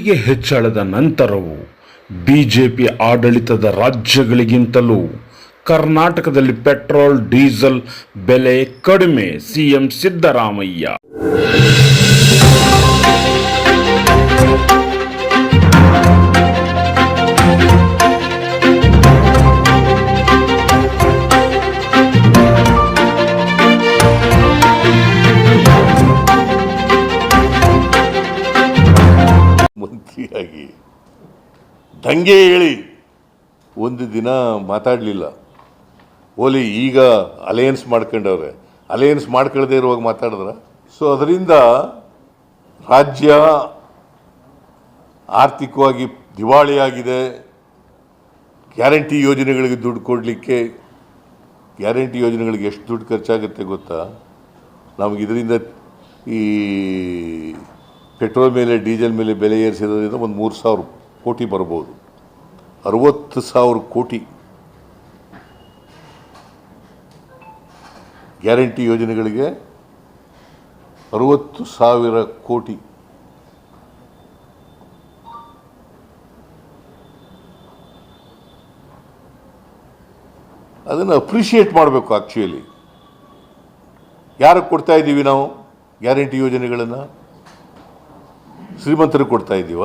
ತೆರಿಗೆ ಹೆಚ್ಚಳದ ನಂತರವೂ ಬಿಜೆಪಿ ಆಡಳಿತದ ರಾಜ್ಯಗಳಿಗಿಂತಲೂ ಕರ್ನಾಟಕದಲ್ಲಿ ಪೆಟ್ರೋಲ್ ಡೀಸೆಲ್ ಬೆಲೆ ಕಡಿಮೆ ಸಿಎಂ ಸಿದ್ದರಾಮಯ್ಯ. ದಂಗೆ ಹೇಳಿ. ಒಂದು ದಿನ ಮಾತಾಡಲಿಲ್ಲ. ಓಲಿ, ಈಗ ಅಲಯನ್ಸ್ ಮಾಡ್ಕೊಂಡವ್ರೆ. ಅಲಯನ್ಸ್ ಮಾಡ್ಕೊಳ್ಳದೆ ಇರುವಾಗ ಮಾತಾಡಿದ್ರ? ಸೊ ಅದರಿಂದ ರಾಜ್ಯ ಆರ್ಥಿಕವಾಗಿ ದಿವಾಳಿಯಾಗಿದೆ. ಗ್ಯಾರಂಟಿ ಯೋಜನೆಗಳಿಗೆ ದುಡ್ಡು ಕೊಡಲಿಕ್ಕೆ, ಗ್ಯಾರಂಟಿ ಯೋಜನೆಗಳಿಗೆ ಎಷ್ಟು ದುಡ್ಡು ಖರ್ಚಾಗುತ್ತೆ ಗೊತ್ತಾ? ನಮಗೆ ಇದರಿಂದ ಈ ಪೆಟ್ರೋಲ್ ಮೇಲೆ, ಡೀಸೆಲ್ ಮೇಲೆ ಬೆಲೆ ಏರಿಸಿರೋದ್ರಿಂದ ಒಂದು ಮೂರು ಸಾವಿರ ಕೋಟಿ ಬರ್ಬೋದು. ಅರವತ್ತು ಸಾವಿರ ಕೋಟಿ. ಗ್ಯಾರಂಟಿ ಯೋಜನೆಗಳಿಗೆ ಅರುವತ್ತು ಸಾವಿರ ಕೋಟಿ. ಅದನ್ನು ಅಪ್ರಿಷಿಯೇಟ್ ಮಾಡಬೇಕು ಆ್ಯಕ್ಚುಲಿ. ಯಾರಿಗೆ ಕೊಡ್ತಾ ಇದ್ದೀವಿ ನಾವು ಗ್ಯಾರಂಟಿ ಯೋಜನೆಗಳನ್ನು? ಶ್ರೀಮಂತರಿಗೆ ಕೊಡ್ತಾ ಇದ್ದೀವ?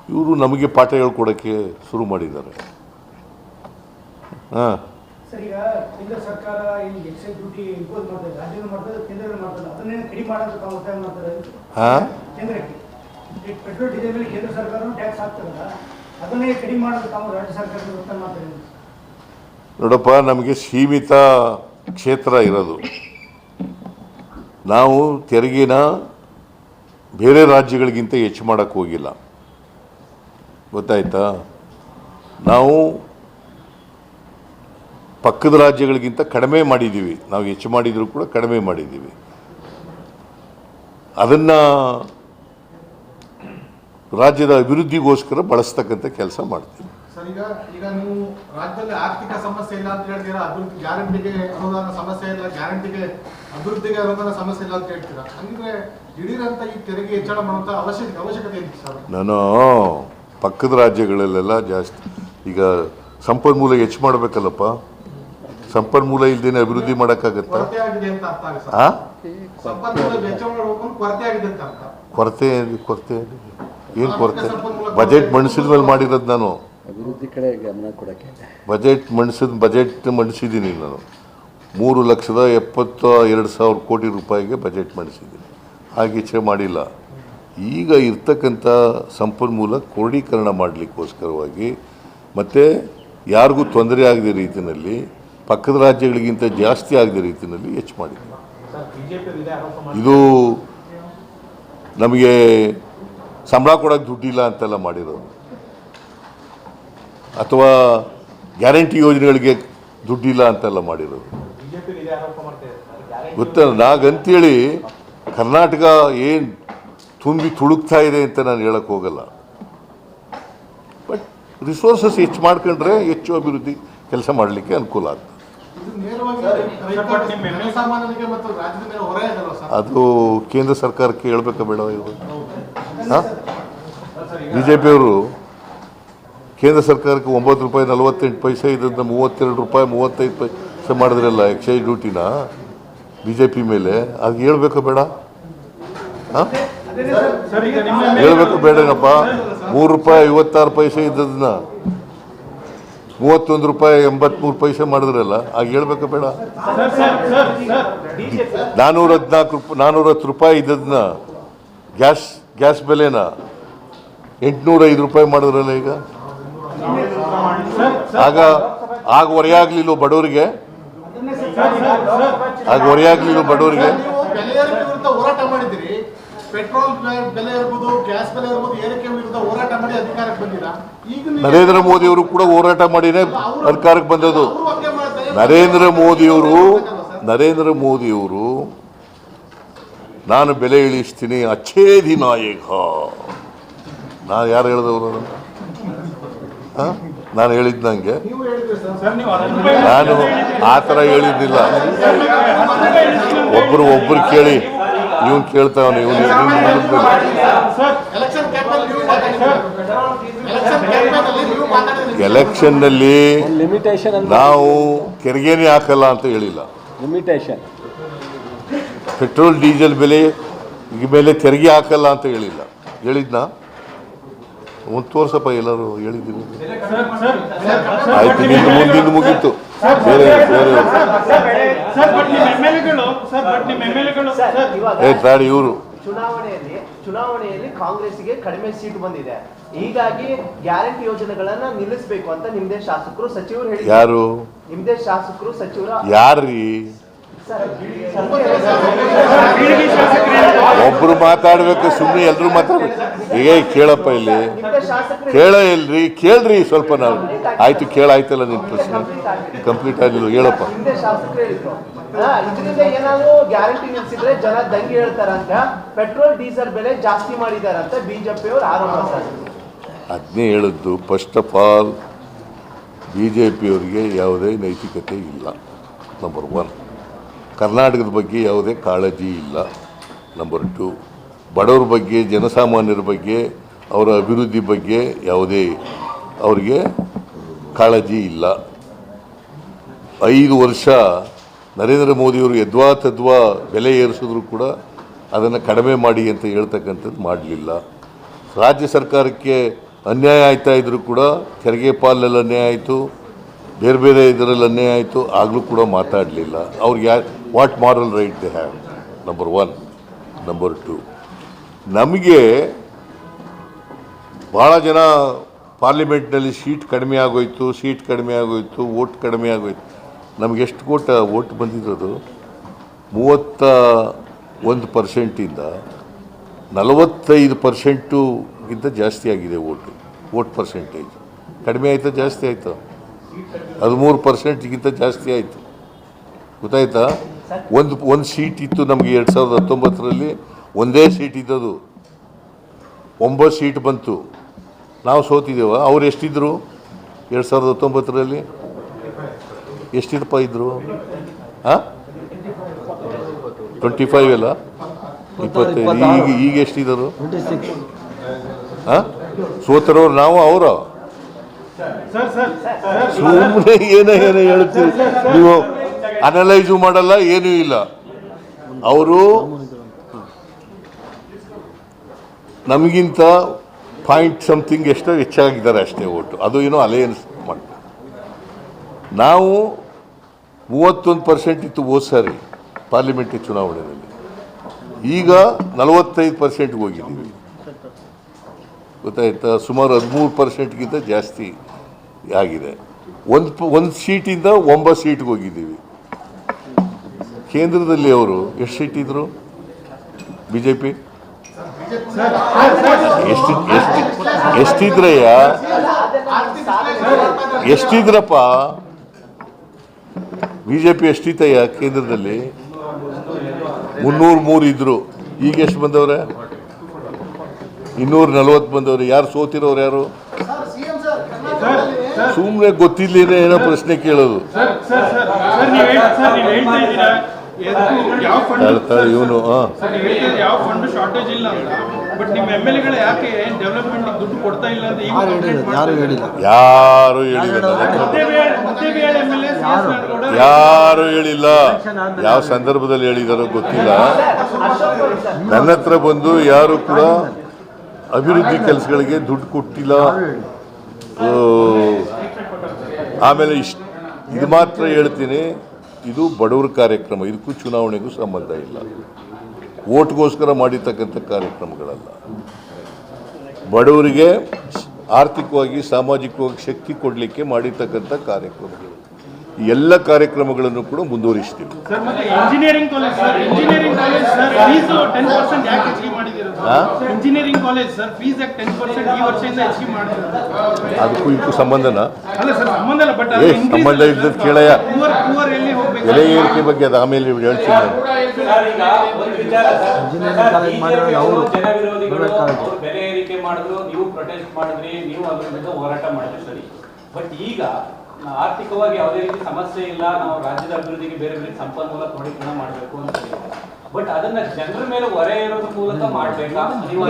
ಅದನ್ನೇ ನಮಗೆ ಪಾಠ ಹೇಳ್ಕೊಡೋಕ್ಕೆ ಶುರು ಮಾಡಿದ್ದಾರೆ. ಹಾಂ. ಹಾಂ. ನೋಡಪ್ಪ ನಮಗೆ ಸೀಮಿತ ಕ್ಷೇತ್ರ ಇರೋದು. ನಾವು ತೆರಿಗೆನ ಬೇರೆ ರಾಜ್ಯಗಳಿಗಿಂತ ಹೆಚ್ಚು ಮಾಡೋಕ್ಕೆ ಹೋಗಿಲ್ಲ. ಗೊತ್ತಾಯ್ತಾ? ನಾವು ಪಕ್ಕದ ರಾಜ್ಯಗಳಿಗಿಂತ ಕಡಿಮೆ ಮಾಡಿದ್ದೀವಿ. ನಾವು ಹೆಚ್ಚು ಮಾಡಿದರೂ ಕೂಡ ಕಡಿಮೆ ಮಾಡಿದ್ದೀವಿ. ಅದನ್ನು ರಾಜ್ಯದ ಅಭಿವೃದ್ಧಿಗೋಸ್ಕರ ಬಳಸ್ತಕ್ಕಂಥ ಕೆಲಸ ಮಾಡ್ತೀವಿ. ಸರ್ ಈಗ ಈಗ ನೀವು ರಾಜ್ಯದಲ್ಲಿ ಆರ್ಥಿಕ ಸಮಸ್ಯೆ ಇಲ್ಲ ಅಂತ ಹೇಳ್ತೀರಾ? ಗ್ಯಾರಂಟಿಗೆ ಅನುದಾನ ಸಮಸ್ಯೆ ಇಲ್ಲ ಗ್ಯಾರಂಟಿಗೆ ಅಭಿವೃದ್ಧಿಗೆ ಅನುದಾನ ಸಮಸ್ಯೆ ಇಲ್ಲ ಅಂತ ಹೇಳ್ತೀರಾ? ಅಂದ್ರೆ ದಿಢೀರಂತ ಈ ತೆರಿಗೆ ಹೆಚ್ಚಳ ಮಾಡುವಂತ ಅವಶ್ಯಕ ಅವಶ್ಯಕತೆ ಇದೆ ನಾನು ಪಕ್ಕದ ರಾಜ್ಯಗಳಲ್ಲೆಲ್ಲ ಜಾಸ್ತಿ ಈಗ ಸಂಪನ್ಮೂಲ ಹೆಚ್ಚು ಮಾಡಬೇಕಲ್ಲಪ್ಪ? ಸಂಪನ್ಮೂಲ ಇಲ್ದೇನೆ ಅಭಿವೃದ್ಧಿ ಮಾಡೋಕ್ಕಾಗತ್ತಾ? ಕೊರತೆ ಕೊರತೆ ಏನು ಕೊರತೆ? ಬಜೆಟ್ ಮಂಡಿಸಿದ ಮೇಲೆ ಮಾಡಿರೋದು ನಾನು. ಅಭಿವೃದ್ಧಿ ಕಡೆ ಗಮನ ಕೊಡೋಕ್ಕೆ. ಬಜೆಟ್ ಮಂಡಿಸಿದ ಬಜೆಟ್ ಮಂಡಿಸಿದ್ದೀನಿ ನಾನು. ಮೂರು ಲಕ್ಷದ ಎಪ್ಪತ್ತ ಎರಡು ಸಾವಿರ ಕೋಟಿ ರೂಪಾಯಿಗೆ ಬಜೆಟ್ ಮಂಡಿಸಿದ್ದೀನಿ ಹಾಗೆ ಇಚ್ಛೆ ಮಾಡಿಲ್ಲ. ಈಗ ಇರ್ತಕ್ಕಂಥ ಸಂಪನ್ಮೂಲ ಕ್ರೋಢೀಕರಣ ಮಾಡಲಿಕ್ಕೋಸ್ಕರವಾಗಿ ಮತ್ತು ಯಾರಿಗೂ ತೊಂದರೆ ಆಗದ ರೀತಿಯಲ್ಲಿ ಪಕ್ಕದ ರಾಜ್ಯಗಳಿಗಿಂತ ಜಾಸ್ತಿ ಆಗದ ರೀತಿಯಲ್ಲಿ ಹೆಚ್ಚು ಮಾಡಿದ್ದೀನಿ ಇದು ನಮಗೆ ಸಂಬಳ ಕೊಡೋಕ್ಕೆ ದುಡ್ಡಿಲ್ಲ ಅಂತೆಲ್ಲ ಮಾಡಿರೋದು ಅಥವಾ ಗ್ಯಾರಂಟಿ ಯೋಜನೆಗಳಿಗೆ ದುಡ್ಡಿಲ್ಲ ಅಂತೆಲ್ಲ ಮಾಡಿರೋದು ಗೊತ್ತಲ್ಲ, ನಾಗಂತೇಳಿ ಕರ್ನಾಟಕ ಏನು ತುಂಬಿ ತುಳುಕ್ತಾ ಇದೆ ಅಂತ ನಾನು ಹೇಳಕ್ಕೆ ಹೋಗಲ್ಲ. ಬಟ್ ರಿಸೋರ್ಸಸ್ ಹೆಚ್ಚು ಮಾಡ್ಕೊಂಡ್ರೆ ಹೆಚ್ಚು ಅಭಿವೃದ್ಧಿ ಕೆಲಸ ಮಾಡಲಿಕ್ಕೆ ಅನುಕೂಲ ಆಗ್ತದೆ. ಅದು ಕೇಂದ್ರ ಸರ್ಕಾರಕ್ಕೆ ಹೇಳ್ಬೇಕಾ ಬೇಡ ಇದು? ಹಾಂ? ಬಿ ಜೆ ಪಿಯವರು ಕೇಂದ್ರ ಸರ್ಕಾರಕ್ಕೆ ಒಂಬತ್ತು ರೂಪಾಯಿ ನಲವತ್ತೆಂಟು ಪೈಸೆ ಇದ್ದಂತ ಮೂವತ್ತೆರಡು ರೂಪಾಯಿ ಮೂವತ್ತೈದು ಪೈಸೆ ಮಾಡಿದ್ರಲ್ಲ ಎಕ್ಸೈಸ್ ಡ್ಯೂಟಿನ ಬಿ ಜೆ ಪಿ ಮೇಲೆ ಅದು ಹೇಳ್ಬೇಕಾ ಬೇಡ? ಹಾಂ? ಹೇಳ್ಬೇಕು, ಬೇಡನಪ್ಪ. ಮೂರು ರೂಪಾಯಿ, ಐವತ್ತಾರು ಪೈಸೆ ಇದ್ದದನ್ನ ಮೂವತ್ತೊಂದು ರೂಪಾಯಿ, ಎಂಬತ್ಮೂರು ಪೈಸೆ ಮಾಡಿದ್ರಲ್ಲ ಆಗ ಹೇಳ್ಬೇಕು ಬೇಡ. ನಾನ್ನೂರ ಹದಿನಾಲ್ಕು ರೂಪಾಯಿ ನಾನ್ನೂರ ಹತ್ತು ರೂಪಾಯಿ ಇದ್ದದನ್ನ ಗ್ಯಾಸ್ ಗ್ಯಾಸ್ ಬೆಲೆನ. ಎಂಟುನೂರ ಐದು ರೂಪಾಯಿ ಮಾಡಿದ್ರಲ್ಲ ಈಗ. ಆಗ ಆಗ ಹೊರೆಯಾಗ್ಲಿಲ್ಲ ಬಡವರಿಗೆ? ಆಗ ಹೊರೆಯಾಗ್ಲಿಲ್ಲ ಬಡವರಿಗೆ? ಪೆಟ್ರೋಲ್ ಬೆಲೆ ಇರ್ಬೋದು ಗ್ಯಾಸ್ ಬೆಲೆ ಇರ್ಬೋದು ಏರಿಕೆ ವಿರುದ್ಧ ಹೋರಾಟ ಮಾಡಿ ಅಧಿಕಾರಕ್ಕೆ ಬಂದಿರಾ? ಈಗ ನೀವು- ನರೇಂದ್ರ ಮೋದಿಯವರು ಕೂಡ ಹೋರಾಟ ಮಾಡಿನೇ ಸರ್ಕಾರಕ್ಕೆ ಬಂದದ್ದು. ನರೇಂದ್ರ ಮೋದಿಯವರು ನರೇಂದ್ರ ಮೋದಿಯವರು ನಾನು ಬೆಲೆ ಇಳಿಸ್ತೀನಿ ಅಚ್ಛೇದಿ ನಾಯಕ. ನಾನು ಯಾರು ಹೇಳಿದವರು? ನಾನು ಹೇಳಿದ್ನಂಗೆ ನೀವು ಹೇಳಿದ್ರಿ ಸರ್. ನಾನು ಆ ಥರ ಹೇಳಿದ್ದಿಲ್ಲ. ಒಬ್ಬರು ಒಬ್ಬರು ಕೇಳಿ. ಇವನು ಕೇಳ್ತಾವನು ಇವನು ಎಲೆಕ್ಷನ್ ಕ್ಯಾಂಪೇನ್ ನೀವು ಮಾತಾಡಿದ್ರಿ ಎಲೆಕ್ಷನ್ ಕ್ಯಾಂಪೇನ್ ಅಲ್ಲಿ ನೀವು ಮಾತಾಡಿದ್ರಿ ಎಲೆಕ್ಷನ್ನಲ್ಲಿ ನಾವು ತೆರಿಗೆನೇ ಹಾಕಲ್ಲ ಅಂತ ಹೇಳಿಲ್ಲ ಲಿಮಿಟೇಷನ್ ಪೆಟ್ರೋಲ್ ಡೀಸೆಲ್ ಬೆಲೆ ಈ ಮೇಲೆ ತೆರಿಗೆ ಹಾಕಲ್ಲ ಅಂತ ಹೇಳಿಲ್ಲ ಹೇಳಿದ್ನಾ ಒಂದು ತೋರ್ಸಪ್ಪ ಎಲ್ಲರೂ ಹೇಳಿದ್ದೀನಿ ಆಯ್ತು ನಿಂದು ಮುಂದಿನ ಮುಗೀತು ಬೇರೆ ಬೇರೆ. ಸರ್ ಬಟ್ ನಿಮ್ಮ ಎಂ ಸರ್ ಬಟ್ ನಿಮ್ಮ ಎಂ ಸರ್, ಇವಾಗ ಇವರು. ಚುನಾವಣೆಯಲ್ಲಿ ಚುನಾವಣೆಯಲ್ಲಿ ಕಾಂಗ್ರೆಸ್ಗೆ ಕಡಿಮೆ ಸೀಟ್ ಬಂದಿದೆ. ಹೀಗಾಗಿ ಗ್ಯಾರಂಟಿ ಯೋಜನೆಗಳನ್ನ ನಿಲ್ಲಿಸಬೇಕು ಅಂತ ನಿಮ್ದೇ ಶಾಸಕರು ಸಚಿವರು ಹೇಳಿ ಯಾರು? ನಿಮ್ದೇ ಶಾಸಕರು ಸಚಿವರು ಯಾರ್ರೀ? ಒಬ್ರು ಮಾತಾಡ್ಬೇಕು ಸುಮ್ಮನೆ ಎಲ್ರು ಮಾತಾಡ್ಬೇಕು. ಈಗ ಕೇಳಪ್ಪ ಇಲ್ಲಿ. ಕೇಳ ಇಲ್ರಿ ಕೇಳ್ರಿ ಸ್ವಲ್ಪ ನಾವು. ಆಯ್ತು ಕೇಳಾಯ್ತಲ್ಲ ನಿನ್ ಪ್ರಶ್ನೆ? ಕಂಪ್ಲೀಟ್ ಆಗಿಲ್ಲ ಹೇಳಪ್ಪ. ಇದರಿಂದ ಏನಾದ್ರು ಗ್ಯಾರಂಟಿ ನಿಲ್ಸಿದ್ರೆ ಜನ ದಂಗೆ ಹೇಳ್ತಾರಂತ. ಪೆಟ್ರೋಲ್ ಡೀಸೆಲ್ ಬೆಲೆ ಜಾಸ್ತಿ ಮಾಡಿದಾರಂತ ಬಿಜೆಪಿ ಅವರು ಆರೋಪ ಸರ್ ಅದನ್ನೇ ಹೇಳಿದ್ದು first of all B J ಪಿಯವರಿಗೆ ಯಾವುದೇ ನೈತಿಕತೆ ಇಲ್ಲ ನಂಬರ್ ಒನ್ ಕರ್ನಾಟಕದ ಬಗ್ಗೆ ಯಾವುದೇ ಕಾಳಜಿ ಇಲ್ಲ ನಂಬರ್ ಟು ಬಡವ್ರ ಬಗ್ಗೆ, ಜನಸಾಮಾನ್ಯರ ಬಗ್ಗೆ, ಅವರ ಅಭಿವೃದ್ಧಿ ಬಗ್ಗೆ ಯಾವುದೇ ಅವರಿಗೆ ಕಾಳಜಿ ಇಲ್ಲ. ಐದು ವರ್ಷ ನರೇಂದ್ರ ಮೋದಿಯವರು ಯದ್ವಾ ತದ್ವಾ ಬೆಲೆ ಏರಿಸಿದ್ರು ಕೂಡ ಅದನ್ನು ಕಡಿಮೆ ಮಾಡಿ ಅಂತ ಹೇಳ್ತಕ್ಕಂಥದ್ದು ಮಾಡಲಿಲ್ಲ. ರಾಜ್ಯ ಸರ್ಕಾರಕ್ಕೆ ಅನ್ಯಾಯ ಆಯ್ತಾ ಇದ್ದರೂ ಕೂಡ ತೆರಿಗೆ ಪಾಲಲ್ಲಿ ಅನ್ಯಾಯ ಆಯಿತು, ಬೇರೆ ಬೇರೆ ಇದರಲ್ಲಿ ಅನ್ಯಾಯ ಆಯಿತು, ಆಗಲೂ ಕೂಡ ಮಾತಾಡಲಿಲ್ಲ. ಅವ್ರಿಗೆ ya what moral right they have number one number two ನಮಗೆ ಭಾಳ ಜನ ಪಾರ್ಲಿಮೆಂಟ್ನಲ್ಲಿ ಸೀಟ್ ಕಡಿಮೆ ಆಗೋಯ್ತು ಸೀಟ್ ಕಡಿಮೆ ಆಗೋಯ್ತು ಓಟ್ ಕಡಿಮೆ ಆಗೋಯ್ತು. ನಮಗೆ ಎಷ್ಟು ಕೋಟ ಓಟ್ ಬಂದಿರೋದು? ಮೂವತ್ತ ಒಂದು ಪರ್ಸೆಂಟಿಂದ ನಲವತ್ತೈದು ಪರ್ಸೆಂಟುಗಿಂತ ಜಾಸ್ತಿ ಆಗಿದೆ ಓಟು ಓಟ್ ಪರ್ಸೆಂಟೇಜ್ ಕಡಿಮೆ ಆಯಿತಾ, ಜಾಸ್ತಿ ಆಯಿತು? ಹದಿಮೂರು ಪರ್ಸೆಂಟ್ಗಿಂತ ಜಾಸ್ತಿ ಆಯಿತು. ಗೊತ್ತಾಯ್ತಾ? ಒಂದು ಒಂದು ಸೀಟ್ ಇತ್ತು ನಮಗೆ ಎರಡು ಸಾವಿರದ ಹತ್ತೊಂಬತ್ತರಲ್ಲಿ ಒಂದೇ ಸೀಟ್ ಇದ್ದದು ಒಂಬತ್ತು ಸೀಟ್ ಬಂತು. ನಾವು ಸೋತಿದ್ದೇವ. ಅವ್ರು ಎಷ್ಟಿದ್ರು? ಎರಡು ಸಾವಿರದ ಹತ್ತೊಂಬತ್ತರಲ್ಲಿ? ಎಷ್ಟಿದಪ್ಪ ಇದ್ರು? ಹಾಂ ಟ್ವೆಂಟಿ ಫೈವ್ ಅಲ್ಲ? ಇಪ್ಪತ್ತೈದು. ಈಗ ಈಗ ಎಷ್ಟಿದ್ರು? ಹಾಂ ಸೋತರವ್ರು ನಾವು ಅವರ? ಸರ್ ಸರ್ ಸುಮ್ಮನೆ ಏನೋ ಏನೋ ಹೇಳ್ತೀವಿ ನೀವು ಅನಲೈಸು ಮಾಡಲ್ಲ, ಏನೂ ಇಲ್ಲ. ಅವರು ನಮಗಿಂತ ಪಾಯಿಂಟ್ ಸಮಥಿಂಗ್ ಎಷ್ಟೋ ಹೆಚ್ಚಾಗಿದ್ದಾರೆ ಅಷ್ಟೇ ಓಟು. ಅದು ಏನೋ ಅಲಯನ್ಸ್ ಮಾಡಿ ನಾವು ಮೂವತ್ತೊಂದು ಪರ್ಸೆಂಟ್ ಇತ್ತು ಹೋದ ಸಾರಿ ಪಾರ್ಲಿಮೆಂಟ್ರಿ ಚುನಾವಣೆಯಲ್ಲಿ. ಈಗ ನಲವತ್ತೈದು ಪರ್ಸೆಂಟ್ಗೆ ಹೋಗಿದ್ದೀವಿ. ಗೊತ್ತಾಯ್ತಾ? ಸುಮಾರು ಹದಿಮೂರು ಪರ್ಸೆಂಟ್ಗಿಂತ ಜಾಸ್ತಿ ಆಗಿದೆ. ಒಂದು ಒಂದು ಸೀಟಿಂದ ಒಂಬತ್ತು ಸೀಟ್ಗೆ ಹೋಗಿದ್ದೀವಿ. ಕೇಂದ್ರದಲ್ಲಿ ಅವರು ಎಷ್ಟು ಸೀಟ್ ಇದ್ರು? ಬಿ ಜೆ ಪಿ ಎಷ್ಟು ಎಷ್ಟು, ಎಷ್ಟಿದ್ರಯ್ಯ? ಎಷ್ಟಿದ್ರಪ್ಪ? ಬಿ ಜೆ ಪಿ ಎಷ್ಟಿತ್ತಯ್ಯ ಕೇಂದ್ರದಲ್ಲಿ? ಮುನ್ನೂರು ಮೂರು ಇದ್ರು. ಈಗ ಎಷ್ಟು ಬಂದವ್ರೆ? ಇನ್ನೂರ ನಲ್ವತ್ತು ಬಂದವ್ರೆ. ಯಾರು ಸೋತಿರೋರು ಯಾರು? ಸುಮ್ಮನೆ ಗೊತ್ತಿಲ್ಲ ಏನೋ ಪ್ರಶ್ನೆ ಕೇಳೋದು. ಇವನು ಯಾವ ಫಂಡ್ ಶಾರ್ಟೇಜ್ ಇಲ್ಲ ಅಂತ ಬಟ್ ನಿಮ್ಮ ಎಂ ಎಲ್ ಎಗಳು ಯಾಕೆ ಡೆವಲಪ್ಮೆಂಟ್ ದುಡ್ಡು ಕೊಡ್ತಾ ಇಲ್ಲ ಅಂತ ಯಾರು ಹೇಳಿಲ್ಲ ಯಾರು ಹೇಳಿಲ್ಲ. ಯಾರು ಯಾವ ಸಂದರ್ಭದಲ್ಲಿ ಹೇಳಿದಾರೋ ಗೊತ್ತಿಲ್ಲ. ನನ್ನ ಹತ್ರ ಬಂದು ಯಾರು ಕೂಡ ಅಭಿವೃದ್ಧಿ ಕೆಲಸಗಳಿಗೆ ದುಡ್ಡು ಕೊಟ್ಟಿಲ್ಲ. ಆ, ಆಮೇಲೆ ಇಷ್ಟ ಇದು ಮಾತ್ರ ಹೇಳ್ತೀನಿ. ಇದು ಬಡವರ ಕಾರ್ಯಕ್ರಮ ಇದಕ್ಕೂ ಚುನಾವಣೆಗೂ ಸಂಬಂಧ ಇಲ್ಲ. ಓಟ್ಗೋಸ್ಕರ ಮಾಡಿರ್ತಕ್ಕಂಥ ಕಾರ್ಯಕ್ರಮಗಳಲ್ಲ. ಬಡವರಿಗೆ ಆರ್ಥಿಕವಾಗಿ ಸಾಮಾಜಿಕವಾಗಿ ಶಕ್ತಿ ಕೊಡಲಿಕ್ಕೆ ಮಾಡಿರ್ತಕ್ಕಂಥ ಕಾರ್ಯಕ್ರಮಗಳು. ಎಲ್ಲ ಕಾರ್ಯಕ್ರಮಗಳನ್ನು ಕೂಡ ಮುಂದುವರಿಸ್ತೀವಿ. ಅದಕ್ಕೂ ಇದಕ್ಕೂ ಸಂಬಂಧನ? ಸಂಬಂಧ ಇಲ್ಲದ ಕೇಳಯ್ಯ. ಬೆಲೆ ಏರಿಕೆ ಬಗ್ಗೆ ಅದು ಆಮೇಲೆ ಹೇಳ್ತೀನಿ ಬೆಲೆ ಏರಿಕೆ ಮಾಡಿದ್ರು ನೀವು ಪ್ರೊಟೆಸ್ಟ್ ಮಾಡಿದ್ರಿ ನೀವು ಅದ್ರ ಹೋರಾಟ ಮಾಡಿದ್ರಿ ಸರಿ. ಬಟ್ ಈಗ ಆರ್ಥಿಕವಾಗಿ ಯಾವುದೇ ರೀತಿ ಸಮಸ್ಯೆ ಇಲ್ಲ ನಾವು ರಾಜ್ಯದ ಅಭಿವೃದ್ಧಿಗೆ ಬೇರೆ ಬೇರೆ ಸಂಪನ್ಮೂಲ ಕ್ರೋಢೀಕರಣ ಮಾಡಬೇಕು ಅಂತ ಬಟ್ ಅದನ್ನ ಜನರ ಮೇಲೆ ಹೊರೆ ಇರೋದ್ರ ಮೂಲಕ ಮಾಡಬೇಕಾಗುತ್ತೆ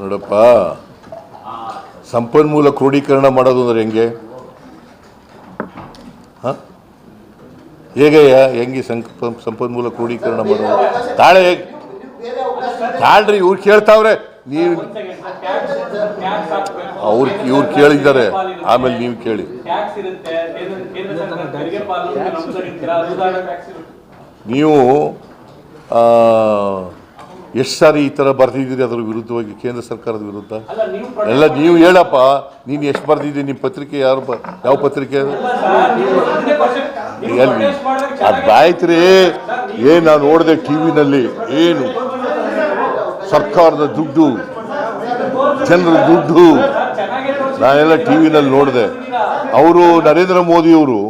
ನೋಡಪ್ಪ ಸಂಪನ್ಮೂಲ ಕ್ರೋಢೀಕರಣ ಮಾಡೋದು ಅಂದ್ರೆ ಹೆಂಗೆ? ಹ? ಹೇಗೆ ಹೆಂಗೆ ಸಂಪ ಸಂಪನ್ಮೂಲ ಕ್ರೋಢೀಕರಣ ಮಾಡೋದು ತಾಳೆ ತಾಳ್ರಿ, ಇವ್ರು ಕೇಳ್ತಾವ್ರೆ. ನೀವು ಅವ್ರು ಇವ್ರು ಕೇಳಿದ್ದಾರೆ. ಆಮೇಲೆ ನೀವು ಕೇಳಿ. ನೀವು ಎಷ್ಟು ಸಾರಿ ಈ ಥರ ಬರ್ತಿದ್ದೀರಿ ಅದರ ವಿರುದ್ಧವಾಗಿ ಕೇಂದ್ರ ಸರ್ಕಾರದ ವಿರುದ್ಧ? ಎಲ್ಲ ನೀವು ಹೇಳಪ್ಪ ನೀನು ಎಷ್ಟು ಬರ್ದಿದ್ದೀನಿ ನಿಮ್ಮ ಪತ್ರಿಕೆ ಯಾರು ಬ ಯಾವ ಪತ್ರಿಕೆ ಅದು? ಎಲ್ಲಿ ಅದಾಯ್ತು ರೀ ಏನು ನಾನು ನೋಡಿದೆ ಟಿ ವಿನಲ್ಲಿ ಏನು? ಸರ್ಕಾರದ ದುಡ್ಡು ಜನರ ದುಡ್ಡು. ನಾನೆಲ್ಲ ಟಿ ವಿನಲ್ಲಿ ನೋಡಿದೆ. ಅವರು ನರೇಂದ್ರ ಮೋದಿಯವರು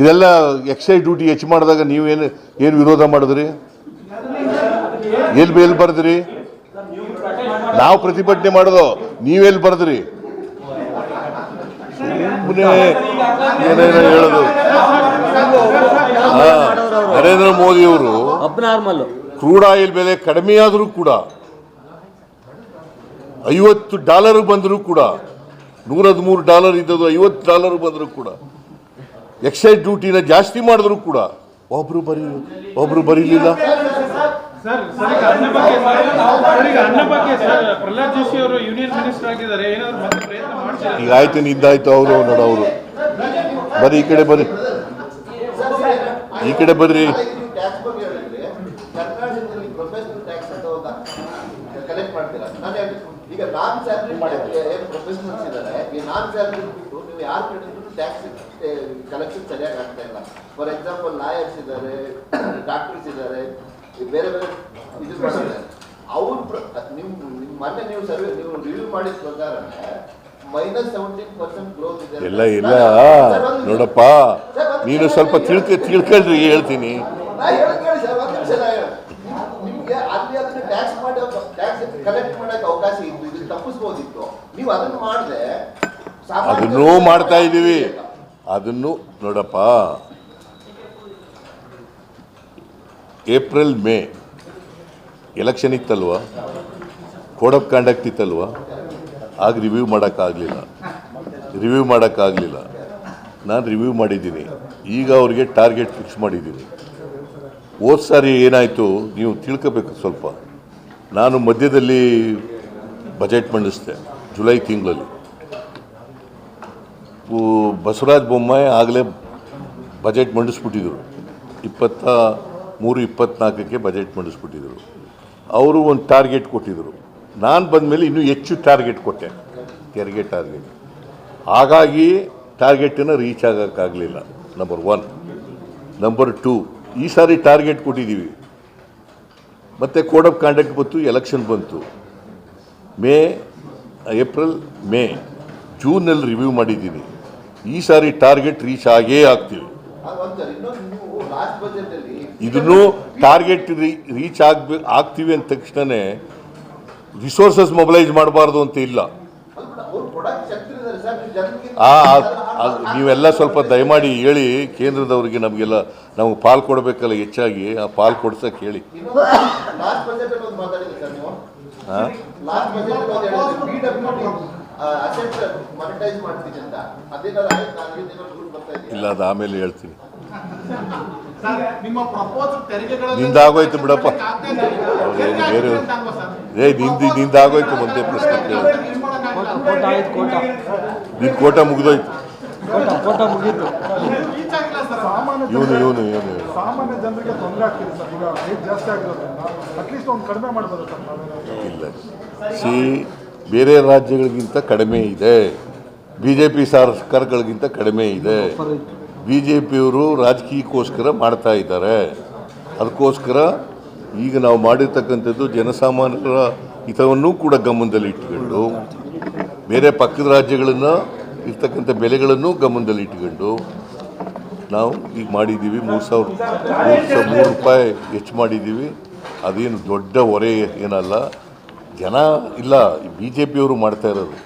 ಇದೆಲ್ಲ ಎಕ್ಸೈಸ್ ಡ್ಯೂಟಿ ಹೆಚ್ಚು ಮಾಡಿದಾಗ ನೀವೇನು ಏನು ವಿರೋಧ ಮಾಡಿದ್ರಿ? ಎಲ್ಲಿ ಎಲ್ಲಿ ಬರೆದ್ರಿ? ನಾವು ಪ್ರತಿಭಟನೆ ಮಾಡೋದು ನೀವೆಲ್ಲಿ ಬರೆದ್ರಿ? ಏನೇನೋ ಹೇಳೋದು. ನರೇಂದ್ರ ಮೋದಿ ಅವರು ಕ್ರೂಡ್ ಆಯಿಲ್ ಬೆಲೆ ಕಡಿಮೆ ಆದರೂ ಕೂಡ ಐವತ್ತು ಡಾಲರ್ ಬಂದರೂ ಕೂಡ ನೂರ ಹದಿಮೂರು ಡಾಲರ್ ಇದ್ದದ್ದು ಐವತ್ತು ಡಾಲರ್ ಬಂದರೂ ಕೂಡ ಎಕ್ಸೈಸ್ ಡ್ಯೂಟಿನ ಜಾಸ್ತಿ ಮಾಡಿದ್ರು ಕೂಡ ಒಬ್ರು ಬರೀ ಒಬ್ರು ಬರೀಲಿಲ್ಲ. ಸರ್ ಅನ್ನ ಬಗ್ಗೆ ಸರ್ ಈಗ ಅನ್ನ ಬಗ್ಗೆ ಸರ್ ಪ್ರಹ್ಲಾದ್ ಜೋಶಿ ಅವರು ಯೂನಿಯನ್ ಮಿನಿಸ್ಟರ್ ಆಗಿದ್ದಾರೆ. ಏನಾದ್ರು ಮತ್ತೆ ಪ್ರಯತ್ನ ಮಾಡ್ತಾರೆ? ಈಗ ಆಯ್ತು ನಿಂದಾಯ್ತು ಅವರು ನೋಡ ಅವರು ಬರ್ರಿ ಈ ಕಡೆ ಬರ್ರಿ ಈ ಕಡೆ ಬರ್ರಿ ಟ್ಯಾಕ್ಸ್ ಬಗ್ಗೆ ಹೇಳಿದ್ರೆ ಕರ್ನಾಟಕದಲ್ಲಿ ಪ್ರೊಫೆಷನಲ್ ಟ್ಯಾಕ್ಸ್ ಅಂತ ಕಲೆಕ್ಟ್ ಮಾಡ್ತೀರಾ ನಾನು ಹೇಳ್ತೀನಿ, ಈಗ ನಾನ್ ಸ್ಯಾಲ್ರಿ ಏನು ಪ್ರೊಫೆಷನಲ್ಸ್ ಇದ್ದಾರೆ ಈ ನಾನ್ ಸ್ಯಾಲ್ರಿ ಬಿಟ್ಟು ನೀವು ಯಾರ ಟ್ಯಾಕ್ಸ್ ಕಲೆಕ್ಷನ್ ಸರಿಯಾಗಿ ಆಗ್ತಾ ಇಲ್ಲ. ಫಾರ್ ಎಕ್ಸಾಂಪಲ್ ಲಾಯರ್ಸ್ ಇದ್ದಾರೆ ಡಾಕ್ಟರ್ಸ್ ಇದ್ದಾರೆ. ಬೇರೆ ಬೇರೆ ಇದು ಮಾಡಿದ್ರೆ ಅವ್ರು ನಿಮ್ ನಿಮ್ ಮೊನ್ನೆ ನೀವು ಸರ್ವೆ ನೀವು ರಿವ್ಯೂ ಮಾಡಿದ ಪ್ರಕಾರ ಮೈನಸ್ ಸೆವೆಂಟೀನ್ ಪರ್ಸೆಂಟ್ ಗ್ರೋತ್ ಇದೆ ಎಲ್ಲ ಇಲ್ಲ ನೋಡಪ್ಪ ನೀನು ಸ್ವಲ್ಪ ತಿಳ್ಕ ತಿಳ್ಕೊಳ್ರಿ ಹೇಳ್ತೀನಿ. ಅದನ್ನು ಹೇಳೋದ್ ಸರ್, ಒಂದ್ ನಿಮಿಷ ನಾ ಹೇಳೋದು. ನಿಮ್ಗೆ ಅಲ್ಲಿ ಅದನ್ನ ಟ್ಯಾಕ್ಸ್ ಮಾಡಿ ಟ್ಯಾಕ್ಸ್ ಕಲೆಕ್ಟ್ ಮಾಡಕ್ ಅವಕಾಶ ಇತ್ತು ಇದು ತಪ್ಪಿಸ್ಬೋದಿತ್ತು. ನೀವು ಅದನ್ನ ಮಾಡದೆ ಅದನ್ನೂ ಮಾಡ್ತಾ ಇದೀವಿ ಅದನ್ನು ನೋಡಪ್ಪ ಏಪ್ರಿಲ್, ಮೇ, ಎಲೆಕ್ಷನ್ ಇತ್ತಲ್ವ? ಕೋಡ್ ಆಫ್ ಕಾಂಡಕ್ಟ್ ಇತ್ತಲ್ವ? ಆಗ ರಿವ್ಯೂ ಮಾಡೋಕ್ಕಾಗಲಿಲ್ಲ. ರಿವ್ಯೂ ಮಾಡೋಕ್ಕಾಗಲಿಲ್ಲ. ನಾನು ರಿವ್ಯೂ ಮಾಡಿದ್ದೀನಿ. ಈಗ ಅವ್ರಿಗೆ ಟಾರ್ಗೆಟ್ ಫಿಕ್ಸ್ ಮಾಡಿದ್ದೀನಿ. ಹೋದ ಸಾರಿ ಏನಾಯಿತು ನೀವು ತಿಳ್ಕೋಬೇಕು ಸ್ವಲ್ಪ. ನಾನು ಮಧ್ಯದಲ್ಲಿ ಬಜೆಟ್ ಮಂಡಿಸಿದೆ, ಜುಲೈ ತಿಂಗಳಲ್ಲಿ. ಬಸವರಾಜ ಬೊಮ್ಮಾಯಿ ಆಗಲೇ ಬಜೆಟ್ ಮಂಡಿಸ್ಬಿಟ್ಟಿದ್ರು. ಇಪ್ಪತ್ತ ಮೂರು ಇಪ್ಪತ್ನಾಲ್ಕಕ್ಕೆ ಬಜೆಟ್ ಮಂಡಿಸ್ಬಿಟ್ಟಿದ್ರು. ಅವರು ಒಂದು ಟಾರ್ಗೆಟ್ ಕೊಟ್ಟಿದ್ದರು ನಾನು ಬಂದ ಮೇಲೆ ಇನ್ನೂ ಹೆಚ್ಚು ಟಾರ್ಗೆಟ್ ಕೊಟ್ಟೆ. ತೆರಿಗೆ ಟಾರ್ಗೆಟ್ ಹಾಗಾಗಿ ಟಾರ್ಗೆಟನ್ನು ರೀಚ್ ಆಗೋಕ್ಕಾಗಲಿಲ್ಲ. ನಂಬರ್ ಒನ್ ನಂಬರ್ ಟೂ ಈ ಸಾರಿ ಟಾರ್ಗೆಟ್ ಕೊಟ್ಟಿದ್ದೀವಿ ಮತ್ತು ಕೋಡ್ ಆಫ್ ಕಾಂಡಕ್ಟ್ ಬಂತು ಎಲೆಕ್ಷನ್ ಬಂತು. ಮೇ ಏಪ್ರಿಲ್ ಮೇ ಜೂನಲ್ಲಿ ರಿವ್ಯೂ ಮಾಡಿದ್ದೀನಿ. ಈ ಸಾರಿ ಟಾರ್ಗೆಟ್ ರೀಚ್ ಆಗೇ ಆಗ್ತೀವಿ ಒಂದ್ಸರಿ ಇನ್ನೊಂದು ನೀವು ಲಾಸ್ಟ್ ಬಜೆಟ್ ಅಲ್ಲಿ ಇದನ್ನು ಟಾರ್ಗೆಟ್ ರೀಚ್ ಆಗ್ಬಿ, ಆಗ್ತೀವಿ ಅಂದ ತಕ್ಷಣವೇ ರಿಸೋರ್ಸಸ್ ಮೊಬಲೈಸ್ ಮಾಡಬಾರ್ದು ಅಂತ ಇಲ್ಲ. ನೀವೆಲ್ಲ ಸ್ವಲ್ಪ ದಯಮಾಡಿ ಹೇಳಿ ಕೇಂದ್ರದವರಿಗೆ ನಮಗೆಲ್ಲ ನಮಗೆ ಪಾಲ್ ಕೊಡಬೇಕಲ್ಲ ಹೆಚ್ಚಾಗಿ, ಆ ಪಾಲ್ ಕೊಡ್ಸಕ್ಕೆ ಹೇಳಿ. ಇಲ್ಲ ಅದು ಆಮೇಲೆ ಹೇಳ್ತೀನಿ. ನಿಂದಾಗೋಯ್ತು ಬಿಡಪ್ಪ. ಅವ್ರೇನು ಬೇರೆ-? ಏ ನಿಂದ ನಿಂದಾಗೋಯ್ತು ಒಂದೇ ಪ್ರಶ್ನೆ ಕೇಳಿ. ನಿನ್ನ ಕೋಟ ಮುಗಿದೋಯ್ತು. ಇವನು ಇವನು ಇವನು ಸಾಮಾನ್ಯ ಜನರಿಗೆ ತೊಂದರೆ ಆಗ್ತಿದೆ ಸರ್ ಈಗ ರೇಟ್ ಜಾಸ್ತಿ ಆಗಿರೋದ್ರಿಂದ. ಅಟ್ಲೀಸ್ಟ್ ಒಂದು ಕಡಿಮೆ ಮಾಡ್ಬೋದು ಸರ್ ಇಲ್ಲ. ಸಿ ಬೇರೆ ರಾಜ್ಯಗಳಿಗಿಂತ ಕಡಿಮೆ ಇದೆ. ಬಿ ಜೆ ಪಿ ಸರ್ಕಾರಗಳಿಗಿಂತ ಕಡಿಮೆ ಇದೆ. ಬಿ ಜೆ ಪಿಯವರು ರಾಜಕೀಯಕ್ಕೋಸ್ಕರ ಮಾಡ್ತಾ ಇದ್ದಾರೆ. ಅದಕ್ಕೋಸ್ಕರ ಈಗ ನಾವು ಮಾಡಿರ್ತಕ್ಕಂಥದ್ದು ಜನಸಾಮಾನ್ಯರ ಹಿತವನ್ನೂ ಕೂಡ ಗಮನದಲ್ಲಿ ಇಟ್ಕೊಂಡು ಬೇರೆ ಪಕ್ಕದ ರಾಜ್ಯಗಳನ್ನು ಇರ್ತಕ್ಕಂಥ ಬೆಲೆಗಳನ್ನು ಗಮನದಲ್ಲಿ ಇಟ್ಕೊಂಡು ನಾವು ಈಗ ಮಾಡಿದ್ದೀವಿ. ಮೂರು ಸಾವಿರ ಮೂರು ಸಾವಿರ, ಮೂರು ರೂಪಾಯಿ ಹೆಚ್ಚು ಮಾಡಿದ್ದೀವಿ. ಅದೇನು ದೊಡ್ಡ ಹೊರೆ ಏನಲ್ಲ. ಜನ ಇಲ್ಲ ಬಿ ಜೆ ಪಿಯವರು ಮಾಡ್ತಾ ಇರೋದು.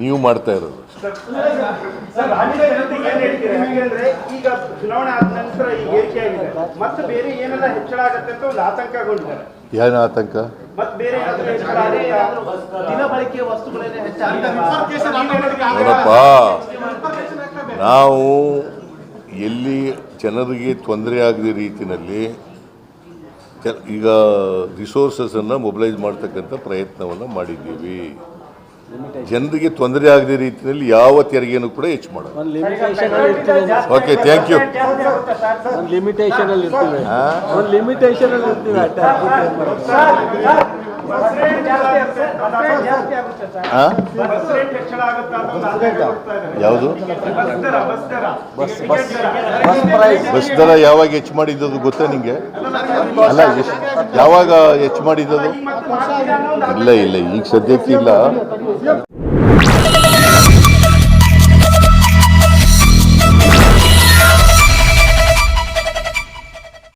ನೀವು ಮಾಡ್ತಾ ಇರೋದು. ಸರ್ ರಾಜ್ಯದ ಜನತೆಗೆ ಏನ್ ಹೇಳ್ತೀರಾ? ಯಾಕಂದ್ರೆ ಈಗ ಚುನಾವಣೆ ಆದ ನಂತರ ಈಗ ಏರಿಕೆ ಆಗಿದೆ. ಮತ್ತೆ ಬೇರೆ ಏನೆಲ್ಲ ಹೆಚ್ಚಳ ಆಗತ್ತೆ ಅಂತ ಒಂದು ಆತಂಕಗೊಂಡಿದ್ದಾರೆ. ಏನು ಆತಂಕ? ಮತ್ತೆ ಬೇರೆ ಏನಾದ್ರೂ ಹೆಚ್ಚಳ ಆಗುತ್ತಾ? ದಿನ ಬಳಕೆಯ ವಸ್ತುಗಳೇನೆ ನೋಡಪ್ಪ. ನಾವು ಎಲ್ಲಿ ಜನರಿಗೆ ತೊಂದರೆ ಆಗದ ರೀತಿಯಲ್ಲಿ ಈಗ ರಿಸೋರ್ಸಸನ್ನು ಮೊಬಿಲೈಸ್ ಮಾಡ್ತಕ್ಕಂಥ ಪ್ರಯತ್ನವನ್ನು ಮಾಡಿದ್ದೀವಿ. ಜನರಿಗೆ ತೊಂದರೆ ಆಗದ ರೀತಿಯಲ್ಲಿ ಯಾವ ತೆರಿಗೆಯನ್ನು ಕೂಡ ಹೆಚ್ಚು ಮಾಡೋದು ಓಕೆ ಥ್ಯಾಂಕ್ ಯು ಲಿಮಿಟೇಷನ್ ಅಲ್ಲಿ ಇರ್ತೀವಿ ಒಂದು ಲಿಮಿಟೇಷನ್ ಅಲ್ಲಿ ಇರ್ತೀವಿ ಯಾವುದು? ಬಸ್ ದರ ಯಾವಾಗ ಹೆಚ್ಚು ಮಾಡಿದ್ದದು ಗೊತ್ತಾ ನಿಮಗೆ ಅಲ್ಲ ಯಾವಾಗ ಹೆಚ್ಚು ಮಾಡಿದ್ದದು? ಇಲ್ಲ ಇಲ್ಲ ಈಗ ಸದ್ಯಕ್ಕೆ ಇಲ್ಲ.